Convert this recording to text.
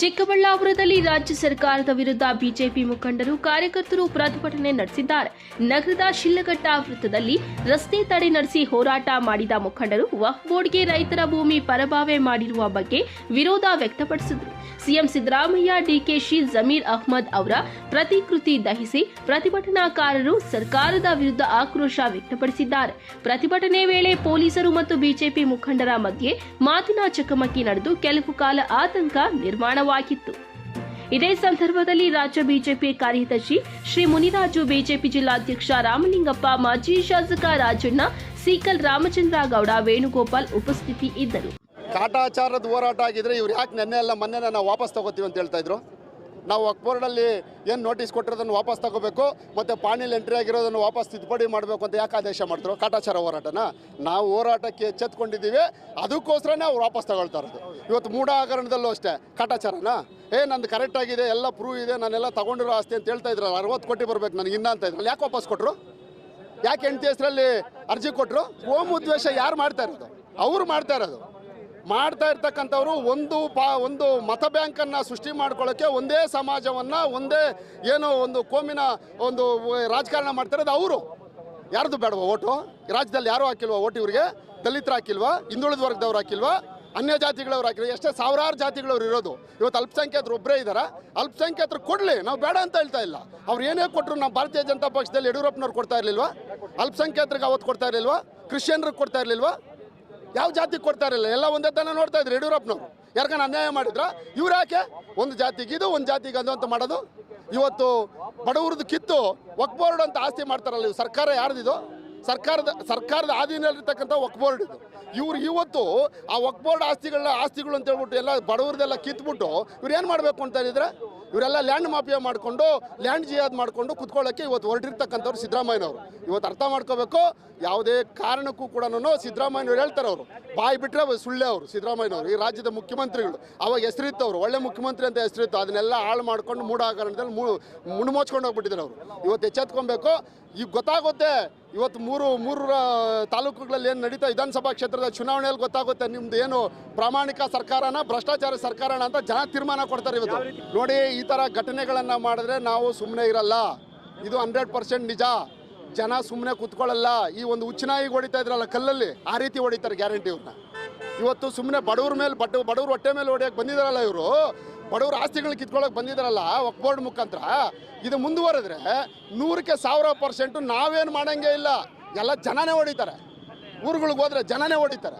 ಚಿಕ್ಕಬಳ್ಳಾಪುರದಲ್ಲಿ ರಾಜ್ಯ ಸರ್ಕಾರದ ವಿರುದ್ಧ ಬಿಜೆಪಿ ಮುಖಂಡರು ಕಾರ್ಯಕರ್ತರು ಪ್ರತಿಭಟನೆ ನಡೆಸಿದ್ದಾರೆ. ನಗರದ ಶಿಲ್ಲಘಟ್ಟ ವೃತ್ತದಲ್ಲಿ ರಸ್ತೆ ತಡೆ ನಡೆಸಿ ಹೋರಾಟ ಮಾಡಿದ ಮುಖಂಡರು ವಕ್ಫ್ ಬೋರ್ಡ್ಗೆ ರೈತರ ಭೂಮಿ ಪರಭಾವೆ ಮಾಡಿರುವ ಬಗ್ಗೆ ವಿರೋಧ ವ್ಯಕ್ತಪಡಿಸಿದರು. ಸಿಎಂ ಸಿದ್ದರಾಮಯ್ಯ ಡಿಕೆಶಿ ಜಮೀರ್ ಅಹ್ಮದ್ ಅವರ ಪ್ರತಿಕೃತಿ ದಹಿಸಿ ಪ್ರತಿಭಟನಾಕಾರರು ಸರ್ಕಾರದ ವಿರುದ್ಧ ಆಕ್ರೋಶ ವ್ಯಕ್ತಪಡಿಸಿದ್ದಾರೆ. ಪ್ರತಿಭಟನೆ ವೇಳೆ ಪೊಲೀಸರು ಮತ್ತು ಬಿಜೆಪಿ ಮುಖಂಡರ ಮಧ್ಯೆ ಮಾತಿನ ಚಕಮಕಿ ನಡೆದು ಕೆಲವು ಕಾಲ ಆತಂಕ ನಿರ್ಮಾಣವಾಗಿತ್ತು ಇದೇ ಸಂದರ್ಭದಲ್ಲಿ ರಾಜ್ಯ ಬಿಜೆಪಿ ಕಾರ್ಯದರ್ಶಿ ಶ್ರೀ ಮುನಿರಾಜು ಬಿಜೆಪಿ ಜಿಲ್ಲಾಧ್ಯಕ್ಷ ರಾಮಲಿಂಗಪ್ಪ, ಮಾಜಿ ಶಾಸಕ ರಾಜಣ್ಣ ಸೀಕಲ್ ರಾಮಚಂದ್ರ ಗೌಡ ವೇಣುಗೋಪಾಲ್ ಉಪಸ್ಥಿತಿ ಇದ್ದರು. ಕಾಟಾಚಾರದ ಹೋರಾಟ ಆಗಿದ್ರೆ ಇವ್ರು ಯಾಕೆ ನೆನ್ನೆ ಎಲ್ಲ ಮೊನ್ನೆ ನಾವು ವಾಪಸ್ ತಗೋತೀವಿ ಅಂತ ಹೇಳ್ತಾ ಇದ್ರು? ನಾವು ಅಕ್ಬೋರ್ಡಲ್ಲಿ ಏನು ನೋಟಿಸ್ ಕೊಟ್ಟಿರೋದನ್ನು ವಾಪಸ್ ತಗೋಬೇಕು, ಮತ್ತು ಪಾಣಿಲಿ ಎಂಟ್ರಿ ಆಗಿರೋದನ್ನು ವಾಪಸ್ ತಿದ್ದುಪಡಿ ಮಾಡಬೇಕು ಅಂತ ಯಾಕೆ ಆದೇಶ ಮಾಡಿದ್ರು ಕಾಟಾಚಾರ ಹೋರಾಟನ? ನಾವು ಹೋರಾಟಕ್ಕೆ ಎಚ್ಚೆತ್ಕೊಂಡಿದ್ದೀವಿ, ಅದಕ್ಕೋಸ್ಕರನೇ ಅವ್ರು ವಾಪಸ್ ತಗೊಳ್ತಾ ಇರೋದು. ಇವತ್ತು ಮೂಢ ಹಗರಣದಲ್ಲೂ ಅಷ್ಟೇ. ಕಾಟಾಚಾರನ? ಏ, ನಂದು ಕರೆಕ್ಟ್ ಆಗಿದೆ, ಎಲ್ಲ ಪ್ರೂವ್ ಇದೆ, ನಾನೆಲ್ಲ ತಗೊಂಡಿರೋ ಆಸ್ತಿ ಅಂತ ಹೇಳ್ತಾ ಇದ್ರಲ್ಲ, ಅರವತ್ತು ಕೋಟಿ ಬರ್ಬೇಕು ನನಗೆ ಇನ್ನ ಅಂತ ಇದ್ರಲ್ಲ, ಯಾಕೆ ವಾಪಸ್ ಕೊಟ್ಟರು ಯಾಕೆ ಹೆಂಡತಿ ಹೆಸರಲ್ಲಿ ಅರ್ಜಿ ಕೊಟ್ಟರು ಓಮ್ ಉದ್ವೇಷ ಯಾರು ಮಾಡ್ತಾ ಇರೋದು? ಅವ್ರು ಮಾಡ್ತಾ ಇರೋದು. ಮಾಡ್ತಾ ಇರ್ತಕ್ಕಂಥವ್ರು ಒಂದು ಪಾ ಒಂದು ಮತ ಬ್ಯಾಂಕನ್ನು ಸೃಷ್ಟಿ ಮಾಡ್ಕೊಳ್ಳೋಕ್ಕೆ ಒಂದೇ ಸಮಾಜವನ್ನು, ಒಂದೇ ಏನೋ ಒಂದು ಕೋಮಿನ ಒಂದು ರಾಜಕಾರಣ ಮಾಡ್ತಿರೋದು ಅವರು. ಯಾರ್ದು ಬೇಡವಾ ಓಟು? ರಾಜ್ಯದಲ್ಲಿ ಯಾರು ಹಾಕಿಲ್ವಾ ಓಟ್ ಇವರಿಗೆ? ದಲಿತರು ಹಾಕಿಲ್ವಾ? ಹಿಂದುಳಿದ ವರ್ಗದವ್ರು ಹಾಕಿಲ್ವಾ? ಅನ್ಯ ಜಾತಿಗಳವ್ರು ಹಾಕಿಲ್ಲ ಎಷ್ಟೇ ಸಾವಿರಾರು ಜಾತಿಗಳವ್ರು ಇರೋದು. ಇವತ್ತು ಅಲ್ಪಸಂಖ್ಯಾತರು ಒಬ್ಬರೇ ಇದ್ದಾರೆ ಅಲ್ಪಸಂಖ್ಯಾತರು ಕೊಡಲಿ, ನಾವು ಬೇಡ ಅಂತ ಹೇಳ್ತಾ ಇಲ್ಲ. ಅವ್ರು ಏನೇ ಕೊಟ್ಟರು ನಮ್ಮ ಭಾರತೀಯ ಜನತಾ ಪಕ್ಷದಲ್ಲಿ ಯಡಿಯೂರಪ್ಪನವ್ರು ಕೊಡ್ತಾ ಇರಲಿಲ್ವಾ? ಅಲ್ಪಸಂಖ್ಯಾತರಿಗೆ ಅವತ್ತು ಕೊಡ್ತಾ ಇರಲಿಲ್ವಾ? ಕ್ರಿಶ್ಚಿಯನ್ರಿಗೆ ಕೊಡ್ತಾ ಇರಲಿಲ್ವಾ? ಯಾವ ಜಾತಿಗೆ ಕೊಡ್ತಾ ಎಲ್ಲ ಒಂದೇ ತನ ನೋಡ್ತಾ ಇದ್ರು ಯಡಿಯೂರಪ್ಪನವರು. ಯಾರ್ಗಾನ ಅನ್ಯಾಯ ಮಾಡಿದ್ರ? ಇವ್ರು ಯಾಕೆ? ಒಂದು ಜಾತಿಗೆ ಇದು, ಒಂದು ಜಾತಿಗೆ ಅದು ಅಂತ ಮಾಡೋದು? ಇವತ್ತು ಬಡವ್ರದ್ದು ಕಿತ್ತು ವಕ್ ಬೋರ್ಡ್ ಅಂತ ಆಸ್ತಿ ಮಾಡ್ತಾರಲ್ಲ ಇವು ಸರ್ಕಾರ ಯಾರ್ದಿದು? ಸರ್ಕಾರದ ಸರ್ಕಾರದ ಆಧೀನದಲ್ಲಿರ್ತಕ್ಕಂಥ ವಕ್ ಬೋರ್ಡ್ ಇದು. ಇವ್ರು ಇವತ್ತು ಆ ವಕ್ ಬೋರ್ಡ್ ಆಸ್ತಿಗಳನ್ನ, ಆಸ್ತಿಗಳು ಅಂತ ಹೇಳ್ಬಿಟ್ಟು ಎಲ್ಲ ಬಡವ್ರದೆಲ್ಲ ಕಿತ್ಬಿಟ್ಟು ಇವ್ರು ಏನು ಮಾಡಬೇಕು ಅಂತ ಹೇಳಿದ್ರೆ ಇವರೆಲ್ಲ ಲ್ಯಾಂಡ್ ಮಾಫಿಯಾ ಮಾಡಿಕೊಂಡು, ಲ್ಯಾಂಡ್ ಜಿಯಾದ್ ಮಾಡಿಕೊಂಡು ಕುತ್ಕೊಳ್ಳೋಕ್ಕೆ ಇವತ್ತು ಹೊರಟಿರ್ತಕ್ಕಂಥವ್ರು ಸಿದ್ದರಾಮಯ್ಯನವರು. ಇವತ್ತು ಅರ್ಥ ಮಾಡ್ಕೋಬೇಕು, ಯಾವುದೇ ಕಾರಣಕ್ಕೂ ಕೂಡ ಸಿದ್ದರಾಮಯ್ಯನವ್ರು ಹೇಳ್ತಾರೆ ಅವರು. ಬಾಯಿ ಬಿಟ್ಟರೆ ಸುಳ್ಳೆ ಅವರು, ಸಿದ್ದರಾಮಯ್ಯನವರು. ಈ ರಾಜ್ಯದ ಮುಖ್ಯಮಂತ್ರಿಗಳು ಅವಾಗ ಹೆಸರಿತ್ತವರು, ಒಳ್ಳೆ ಮುಖ್ಯಮಂತ್ರಿ ಅಂತ ಹೆಸರಿತ್ತು. ಅದನ್ನೆಲ್ಲ ಹಾಳು ಮಾಡ್ಕೊಂಡು ಮೂಢಾಕರಣದಲ್ಲಿ ಮು, ಮುಣ್ಮೋಚ್ಕೊಂಡು ಹೋಗ್ಬಿಟ್ಟಿದ್ದಾರೆ ಅವರು. ಇವತ್ತು ಎಚ್ಚೆತ್ಕೊಬೇಕು, ಈಗ ಗೊತ್ತಾಗುತ್ತೆ ಇವತ್ತು ಮೂರು ಮೂರು ತಾಲೂಕುಗಳಲ್ಲಿ ಏನು ನಡೀತಾ ವಿಧಾನಸಭಾ ಕ್ಷೇತ್ರದ ಚುನಾವಣೆಯಲ್ಲಿ ಗೊತ್ತಾಗುತ್ತೆ ನಿಮ್ದು ಏನು ಪ್ರಾಮಾಣಿಕ ಸರ್ಕಾರನ ಭ್ರಷ್ಟಾಚಾರ ಸರ್ಕಾರನ ಅಂತ ಜನ ತೀರ್ಮಾನ ಕೊಡ್ತಾರೆ ಇವತ್ತು. ನೋಡಿ ಈ ಥರ ಘಟನೆಗಳನ್ನು ಮಾಡಿದ್ರೆ ನಾವು ಸುಮ್ಮನೆ ಇರಲ್ಲ. ಇದು ಹಂಡ್ರೆಡ್ ಪರ್ಸೆಂಟ್ ನಿಜ. ಜನ ಸುಮ್ಮನೆ ಕೂತ್ಕೊಳ್ಳಲ್ಲ. ಈ ಒಂದು ಉಚ್ಚನಾಯಿಗೆ ಹೊಡಿತಾ ಇದ್ರಲ್ಲ ಕಲ್ಲಲ್ಲಿ ಆ ರೀತಿ ಹೊಡಿತಾರೆ ಗ್ಯಾರಂಟಿ ಇವ್ರನ್ನ. ಇವತ್ತು ಸುಮ್ಮನೆ ಬಡವ್ರ ಮೇಲೆ ಬಡ ಬಡವ್ರ ಹೊಟ್ಟೆ ಮೇಲೆ ಹೊಡಿಯಕ್ಕೆ ಬಂದಿದ್ದಾರಲ್ಲ ಇವರು. ಬಡವ್ರ ಆಸ್ತಿಗಳನ್ನ ಕಿತ್ಕೊಳ್ಳೋಕೆ ಬಂದಿದ್ದಾರಲ್ಲ ವಕ್ ಬೋರ್ಡ್ ಮುಖಾಂತರ ಇದು ಮುಂದುವರೆದ್ರೆ ನೂರಕ್ಕೆ ಸಾವಿರ ಪರ್ಸೆಂಟು ನಾವೇನು ಮಾಡಂಗೆ ಇಲ್ಲ. ಎಲ್ಲ ಜನನೇ ಹೊಡಿತಾರೆ. ಊರುಗಳಿಗೆ ಹೋದ್ರೆ ಜನನೇ ಹೊಡಿತಾರೆ.